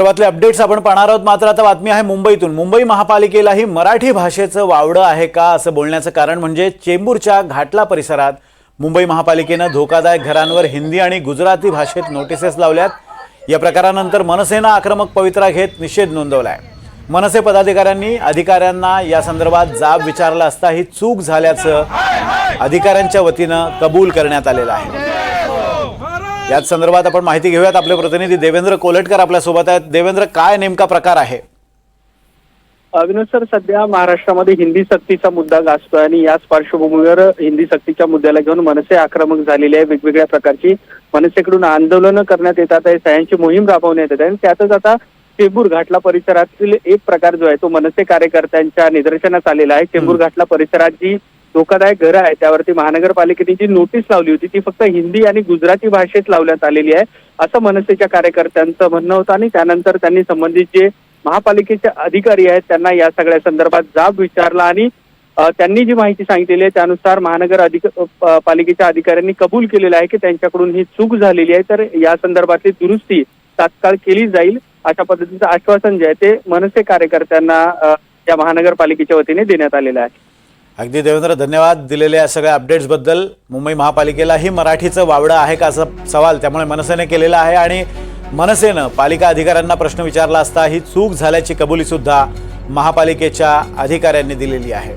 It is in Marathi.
सर्वातले अपडेट्स आपण पाहणार आहोत. मात्र आता बातमी आहे मुंबईतून. मुंबई महापालिकेलाही मराठी भाषेचं वावडं आहे का असं बोलण्याचं कारण म्हणजे चेंबूरच्या घाटला परिसरात मुंबई महापालिकेनं धोकादायक घरांवर हिंदी आणि गुजराती भाषेत नोटिसेस लावल्यात. या प्रकारानंतर मनसेनं आक्रमक पवित्रा घेत निषेध नोंदवलाय. मनसे पदाधिकाऱ्यांनी अधिकाऱ्यांना या संदर्भात जाब विचारला असता ही चूक झाल्याचं अधिकाऱ्यांच्या वतीनं कबूल करण्यात आलेलं आहे. याच संदर्भात आपण माहिती घेऊयात आपले प्रतिनिधी देवेंद्र कोलटकर आपल्यासोबत आहेत. देवेंद्र काय नेमका प्रकार आहे? अविनाश सर सध्या महाराष्ट्रामध्ये हिंदी सक्तीचा मुद्दा गाजतोय आणि याच पार्श्वभूमीवर हिंदी सक्तीच्या मुद्द्याला घेऊन मनसे आक्रमक झालेली आहे वेगवेगळ्या प्रकारची. मनसेकडून आंदोलनं करण्यात येतात आहे सह्यांची मोहीम राबवण्यात येत आहे. आणि त्यातच आता चेंबूर घाटला परिसरातील एक प्रकार जो आहे तो मनसे कार्यकर्त्यांच्या निदर्शनास आलेला आहे. चेंबूर घाटला परिसरात जी धोकादायक घरं आहे त्यावरती महानगरपालिकेने जी नोटीस लावली होती ती फक्त हिंदी आणि गुजराती भाषेत लावण्यात आलेली आहे असं मनसेच्या कार्यकर्त्यांचं म्हणणं होतं आणि त्यानंतर त्यांनी संबंधित जे महापालिकेचे अधिकारी आहेत त्यांना या सगळ्या संदर्भात जाब विचारला आणि त्यांनी जी माहिती सांगितलेली आहे त्यानुसार महानगर अधिक पालिकेच्या अधिकाऱ्यांनी कबूल केलेलं आहे की त्यांच्याकडून ही चूक झालेली आहे. तर या संदर्भातली दुरुस्ती तात्काळ केली जाईल अशा पद्धतीचं आश्वासन जे आहे ते मनसे कार्यकर्त्यांना या महानगरपालिकेच्या वतीने देण्यात आलेलं आहे. अगदी देवेंद्र धन्यवाद दिलेल्या सगळ्या अपडेट्सबद्दल मुंबई महापालिकेलाही मराठीचं वावडं आहे का असा सवाल त्यामुळे मनसेने केलेला आहे आणि मनसेनं पालिका अधिकाऱ्यांना प्रश्न विचारला असता ही चूक झाल्याची कबुलीसुद्धा महापालिकेच्या अधिकाऱ्यांनी दिलेली आहे.